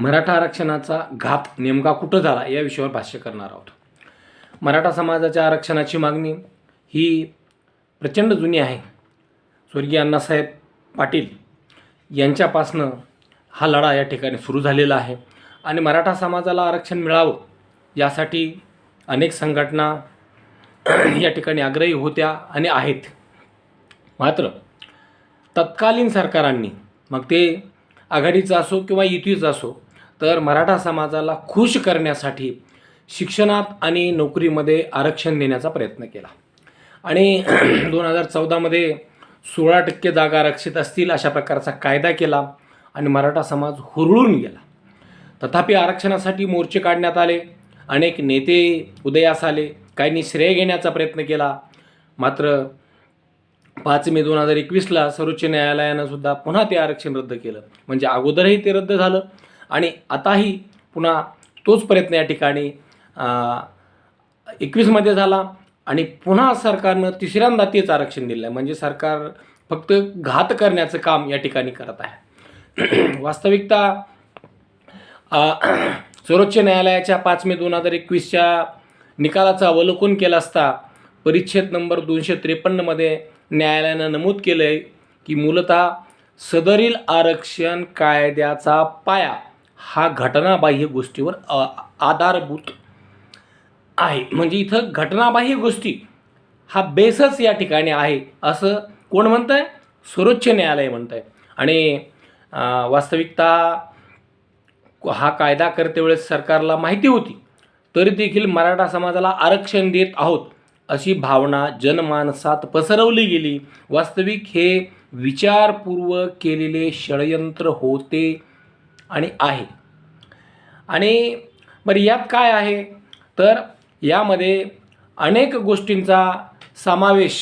मराठा आरक्षणाचा घात नेमका कुठं झाला या विषयावर भाष्य करणार आहोत. मराठा समाजाच्या आरक्षणाची मागणी ही प्रचंड जुनी आहे. स्वर्गीय अण्णासाहेब पाटील यांच्यापासनं हा लढा या ठिकाणी सुरू झालेला आहे आणि मराठा समाजाला आरक्षण मिळावं यासाठी अनेक संघटना या ठिकाणी आग्रही होत्या आणि आहेत. मात्र तत्कालीन सरकारांनी मग ते आघाडीचं असो किंवा युतीचं असो तर मराठा समाजाला खुश करण्यासाठी शिक्षणात आणि नोकरीमध्ये आरक्षण देण्याचा प्रयत्न केला. आणि दोन हजार चौदामध्ये सोळा टक्के जागा आरक्षित असतील अशा प्रकारचा कायदा केला आणि मराठा समाज हुरळून गेला. तथापि आरक्षणासाठी मोर्चे काढण्यात आले अनेक नेते उदयास आले काहींनी श्रेय घेण्याचा प्रयत्न केला. मात्र पाच मे दोन हजार एकवीसला सर्वोच्च न्यायालयानं सुद्धा पुन्हा ते आरक्षण रद्द केलं. म्हणजे अगोदरही ते रद्द झालं आणि आताही पुन्हा तोच प्रयत्न या ठिकाणी एकवीसमध्ये झाला आणि पुन्हा सरकारनं तिसऱ्यांदा तेच आरक्षण दिलं आहे म्हणजे सरकार फक्त घात करण्याचं काम या ठिकाणी करत आहे. वास्तविकता सर्वोच्च न्यायालयाच्या पाच मे दोन हजार एकवीसच्या निकालाचं अवलोकन केलं असता परिच्छेद नंबर दोनशे त्रेपन्नमध्ये न्यायालयानं नमूद केलं आहे की मूलतः सदरील आरक्षण कायद्याचा पाया हा घटनाबाह्य गोष्टीवर आधारभूत आहे. म्हणजे इथं घटनाबाह्य गोष्टी हा बेसच या ठिकाणी आहे असं कोण म्हणतं आहे सर्वोच्च न्यायालय म्हणतं आहे आणि वास्तविकता हा कायदा करते वेळेस सरकारला माहिती होती. तरी देखील मराठा समाजाला आरक्षण देत आहोत अशी भावना जनमानसात पसरवली गेली. वास्तविक हे विचारपूर्वक केलेले षडयंत्र होते. आणि आहे. आणि बरं यात काय आहे? तर यामध्ये अनेक गोष्टींचा समावेश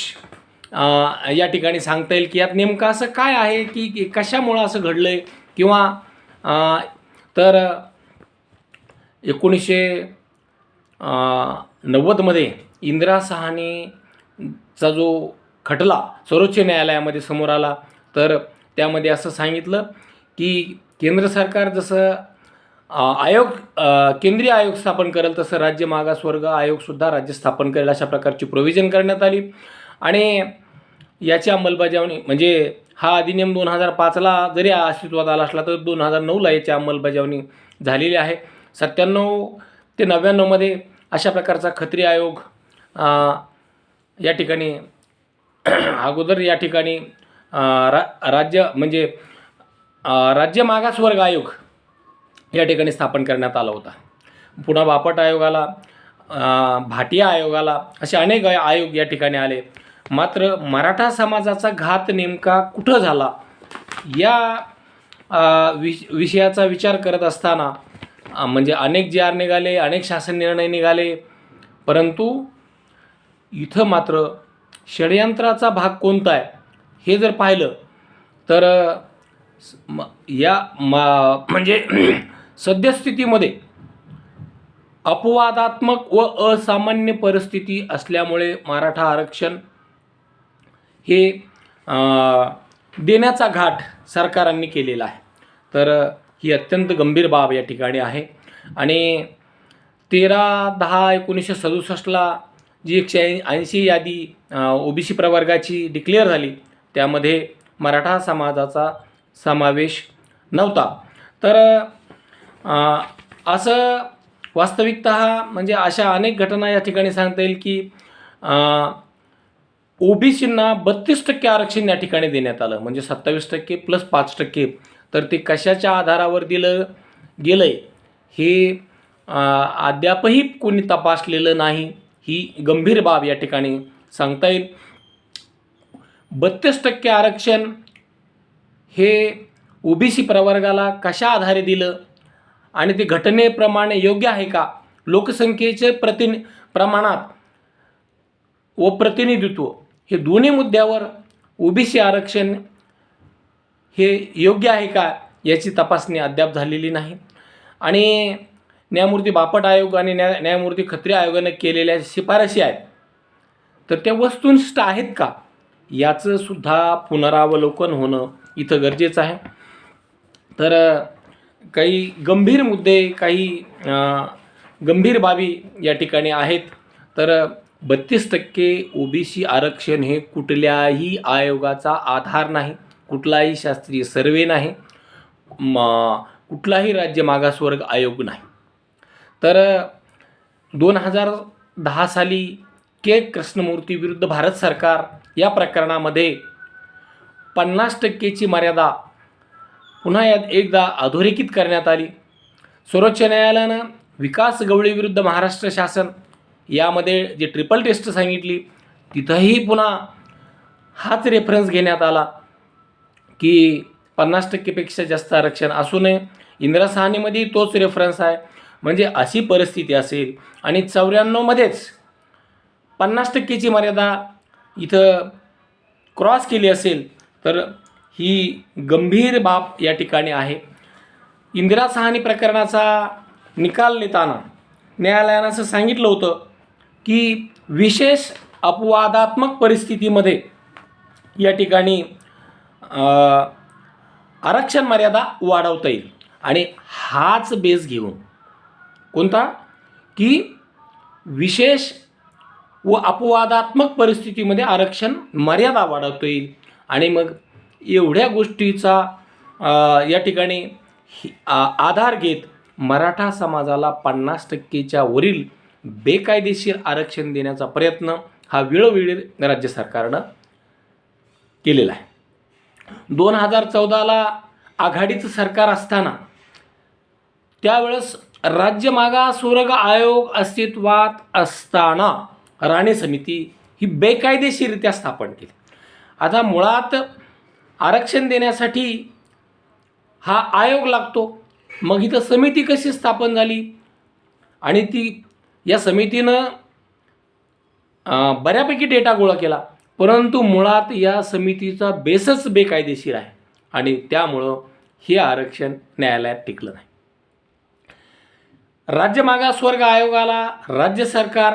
या ठिकाणी सांगता येईल की यात नेमकं असं काय आहे की कशामुळं असं घडलं आहे किंवा तर एकोणीसशे नव्वदमध्ये इंदिरा सहानीचा जो खटला सर्वोच्च न्यायालयामध्ये समोर आला तर त्यामध्ये असं सांगितलं की केंद्र सरकार जसं आयोग केंद्रीय आयोग स्थापन करेल तसं राज्य मागासवर्ग आयोगसुद्धा राज्य स्थापन करेल अशा प्रकारची प्रोव्हिजन करण्यात आली. आणि याची अंमलबजावणी म्हणजे हा अधिनियम दोन हजार पाचला जरी अस्तित्वात आला असला तर दोन हजार नऊला याची अंमलबजावणी झालेली आहे. सत्त्याण्णव ते नव्याण्णवमध्ये अशा प्रकारचा खत्री आयोग या ठिकाणी अगोदर या ठिकाणी रा राज्य म्हणजे राज्य मागासवर्ग आयोग या ठिकाणी स्थापन करण्यात आला होता. पुन्हा बापट आयोगाला भाटिया आयोगाला असे अनेक आयोग या ठिकाणी आले. मात्र मराठा समाजाचा घात नेमका कुठं झाला? या वि विष विषयाचा विचार करत असताना म्हणजे अनेक जी आर निघाले अनेक शासन निर्णय निघाले परंतु इथं मात्र षडयंत्राचा भाग कोणता आहे हे जर पाहिलं तर या मा म्हणजे सद्यस्थितीमध्ये अपवादात्मक व असामान्य परिस्थिती असल्यामुळे मराठा आरक्षण हे देण्याचा घाट सरकारांनी केलेला आहे. तर ही अत्यंत गंभीर बाब या ठिकाणी आहे. आणि तेरा दहा एकोणीसशे सदुसष्टला जी एकशे ऐंशी यादी ओ बी सी प्रवर्गाची डिक्लेअर झाली त्यामध्ये मराठा समाजाचा समावेश नव्हता. तर असं वास्तविकता म्हणजे अशा अनेक घटना या ठिकाणी सांगता येईल की ओबीसींना बत्तीस टक्के आरक्षण या ठिकाणी देण्यात आलं. म्हणजे सत्तावीस टक्के प्लस पाच टक्के. तर ते कशाच्या आधारावर दिलं गेलं आहे हे अद्यापही कोणी तपासलेलं नाही. ही गंभीर बाब या ठिकाणी सांगता येईल. बत्तीस टक्के आरक्षण हे ओबीसी प्रवर्गाला कशा आधारे दिलं? आणि ते घटनेप्रमाणे योग्य आहे का? लोकसंख्येचे प्रतिन प्रमाणात व प्रतिनिधित्व हे दोन्ही मुद्द्यावर ओबीसी आरक्षण हे योग्य आहे का याची तपासणी अद्याप झालेली नाही. आणि न्यायमूर्ती बापट आयोग आणि न्याय न्यायमूर्ती खत्री आयोगानं केलेल्या शिफारशी आहेत. तर त्या वस्तुनिष्ठ आहेत का? याचं सुद्धा पुनरावलोकन होणं इथं गरजेचं आहे. तर काही गंभीर मुद्दे काही गंभीर बाबी या ठिकाणी आहेत. तर बत्तीस टक्के ओबीसी आरक्षण हे कुठल्याही आयोगाचा आधार नाही कुठलाही शास्त्रीय सर्वे नाही कुठलाही राज्य मागासवर्ग आयोग नाही. तर दोन हजार दहा साली के. कृष्णमूर्ती विरुद्ध भारत सरकार या प्रकरणामध्ये पन्नास टक्केची मर्यादा पुन्हा यात एकदा अधोरेखित करण्यात आली. सर्वोच्च न्यायालयानं विकास गवळीविरुद्ध महाराष्ट्र शासन यामध्ये जी ट्रिपल टेस्ट सांगितली तिथंही पुन्हा हाच रेफरन्स घेण्यात आला की पन्नास टक्केपेक्षा जास्त आरक्षण असू नये. इंदिरा सहानीमध्ये तोच रेफरन्स आहे. म्हणजे अशी परिस्थिती असेल आणि चौऱ्याण्णवमध्येच पन्नास टक्केची मर्यादा इथं क्रॉस केली असेल तर ही गंभीर बाब या ठिकाणी आहे. इंदिरा सहानी प्रकरणाचा निकाल नेताना न्यायालयानं असं सांगितलं होतं की विशेष अपवादात्मक परिस्थितीमध्ये या ठिकाणी आरक्षण मर्यादा वाढवता येईल. आणि हाच बेस घेऊन कोणता? की विशेष व अपवादात्मक परिस्थितीमध्ये आरक्षण मर्यादा वाढवता येईल. आणि मग एवढ्या गोष्टीचा या ठिकाणी आ- आधार घेत मराठा समाजाला पन्नास टक्केच्या वरील बेकायदेशीर आरक्षण देण्याचा प्रयत्न हा वेळोवेळी राज्य सरकारनं केलेला आहे. दोन हजार चौदाला आघाडीचं सरकार असताना त्यावेळेस राज्य मागासवर्ग आयोग अस्तित्वात असताना राणे समिती ही बेकायदेशीररित्या स्थापन केली. आता मुळात आरक्षण देण्यासाठी हा आयोग लागतो. मग इथं समिती कशी स्थापन झाली? आणि ती या समितीनं बऱ्यापैकी डेटा गोळा केला. परंतु मुळात या समितीचा बेसच बेकायदेशीर आहे. आणि त्यामुळं हे आरक्षण न्यायालयात टिकलं नाही. राज्य मागासवर्ग आयोगाला राज्य सरकार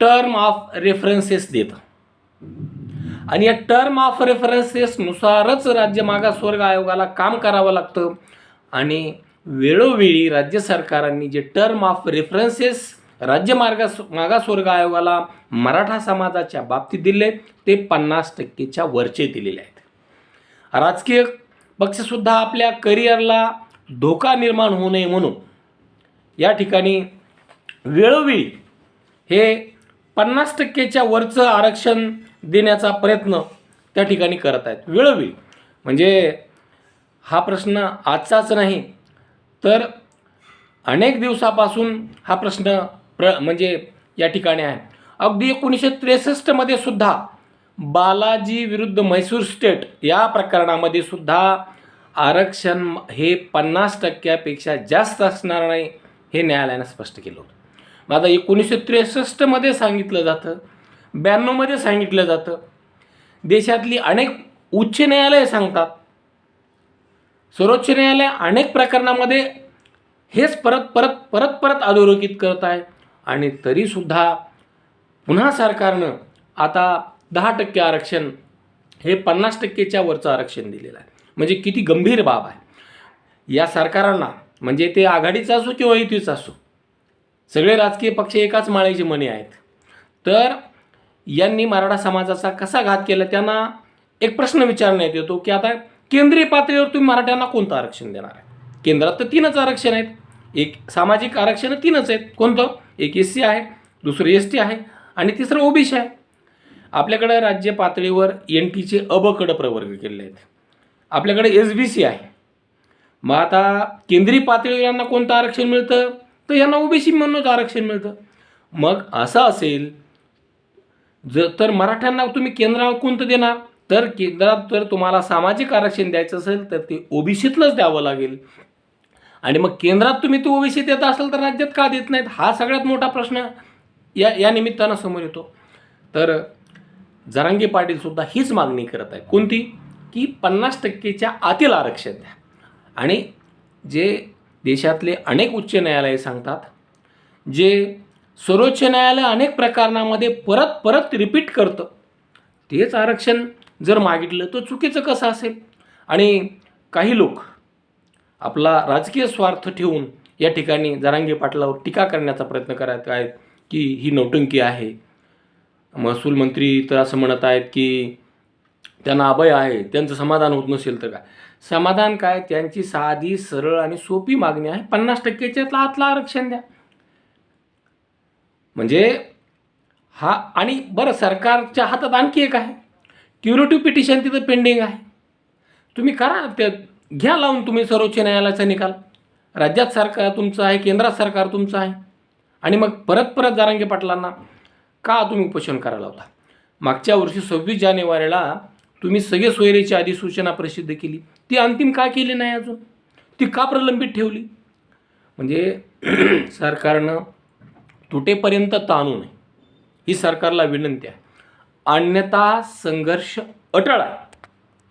टर्म ऑफ रेफरन्सेस देतं. आणि या टर्म ऑफ रेफरन्सेसनुसारच राज्य मागासवर्ग आयोगाला काम करावं लागतं. आणि वेळोवेळी राज्य सरकारांनी जे टर्म ऑफ रेफरन्सेस राज्य मार्गास मागासवर्ग आयोगाला मराठा समाजाच्या बाबतीत दिले ते पन्नास टक्केच्या वरचे दिलेले आहेत. राजकीय पक्षसुद्धा आपल्या करिअरला धोका निर्माण होऊ नये म्हणून या ठिकाणी वेळोवेळी हे पन्नास टक्केच्या वरचं आरक्षण देण्याचा प्रयत्न त्या ठिकाणी करत आहेत. वेळोवेळी. म्हणजे हा प्रश्न आजचाच नाही तर अनेक दिवसापासून हा प्रश्न प्र म्हणजे या ठिकाणी आहे. अगदी एकोणीसशे त्रेसष्टमध्ये सुद्धा बालाजी विरुद्ध म्हैसूर स्टेट या प्रकरणामध्ये सुद्धा आरक्षण हे पन्नास टक्क्यापेक्षा जास्त असणार नाही हे न्यायालयानं स्पष्ट केलं होतं. मग आता एकोणीसशे त्रेसष्टमध्ये सांगितलं जातं ब्याण्णवमध्ये सांगितलं जातं. देशातली अनेक उच्च न्यायालय सांगतात. सर्वोच्च न्यायालय अनेक प्रकरणामध्ये हेच परत परत परत परत अधोरेखित करत आहे. आणि तरीसुद्धा पुन्हा सरकारनं आता दहा टक्के आरक्षण हे पन्नास टक्केच्या वरचं आरक्षण दिलेलं आहे. म्हणजे किती गंभीर बाब आहे. या सरकारांना म्हणजे ते आघाडीचं असो किंवा युतीचं असो सगळे राजकीय पक्ष एकाच माळेचे मणी आहेत. तर यांनी मराठा समाजाचा कसा घात केला त्यांना एक प्रश्न विचारण्यात येतो की आता केंद्रीय पातळीवर तुम्ही मराठ्यांना कोणतं आरक्षण देणार आहे? केंद्रात तर तीनच आरक्षण आहेत. एक सामाजिक आरक्षण तीनच आहेत. कोणतं? एक एस सी आहे दुसरं एस टी आहे आणि तिसरं ओबीसी आहे. आपल्याकडं राज्य पातळीवर एन टीचे अबकड प्रवर्ग केलेले आहेत. आपल्याकडे एस बी सी आहे. मग आता केंद्रीय पातळीवर यांना कोणतं आरक्षण मिळतं? तर यांना ओबीसी म्हणूनच आरक्षण मिळतं. मग असं असेल जर तर मराठ्यांना तुम्ही केंद्रावर कोणतं देणार? तर केंद्रात जर तुम्हाला सामाजिक आरक्षण द्यायचं असेल तर ते ओबीसीतलंच द्यावं लागेल. आणि मग केंद्रात तुम्ही ते ओबीसी देत असाल तर राज्यात का देत नाहीत? हा सगळ्यात मोठा प्रश्न या या निमित्तानं समोर येतो. तर जरांगे पाटीलसुद्धा हीच मागणी करत आहे कोणती? की पन्नास टक्केच्या आतील आरक्षण द्या. आणि जे देशातले अनेक उच्च न्यायालय सांगतात जे सर्वोच्च न्यायालय अनेक प्रकरणामध्ये परत परत रिपीट करतं. तेच आरक्षण जर मागितलं तर चुकीचं कसं असेल? आणि काही लोक आपला राजकीय स्वार्थ ठेवून या ठिकाणी जरांगे पाटलावर टीका करण्याचा प्रयत्न करत आहेत की ही नौटंकी आहे. महसूल मंत्री तर असं म्हणत आहेत की त्यांना अभय आहे त्यांचं समाधान होत नसेल तर काय? समाधान काय? त्यांची साधी सरळ आणि सोपी मागणी आहे. पन्नास टक्केच्यातला आतला आरक्षण द्या. म्हणजे हा आणि बरं सरकारच्या हातात आणखी एक आहे. क्युरेटिव्ह पिटिशन तिथं पेंडिंग आहे. तुम्ही करा. ते घ्या लावून तुम्ही सर्वोच्च न्यायालयाचा निकाल. राज्यात सरकार तुमचं आहे केंद्रात सरकार तुमचं आहे. आणि मग परत परत जारांगे पाटलांना का तुम्ही उपोषण करायला होता मागच्या वर्षी सव्वीस जानेवारीला तुम्ही सगळे सोयरेची अधिसूचना प्रसिद्ध केली. ती अंतिम का केली नाही अजून? ती का प्रलंबित ठेवली? म्हणजे सरकारनं तुटेपर्यंत ताणू नये ही सरकारला विनंती आहे. अन्यथा संघर्ष अटळ आहे.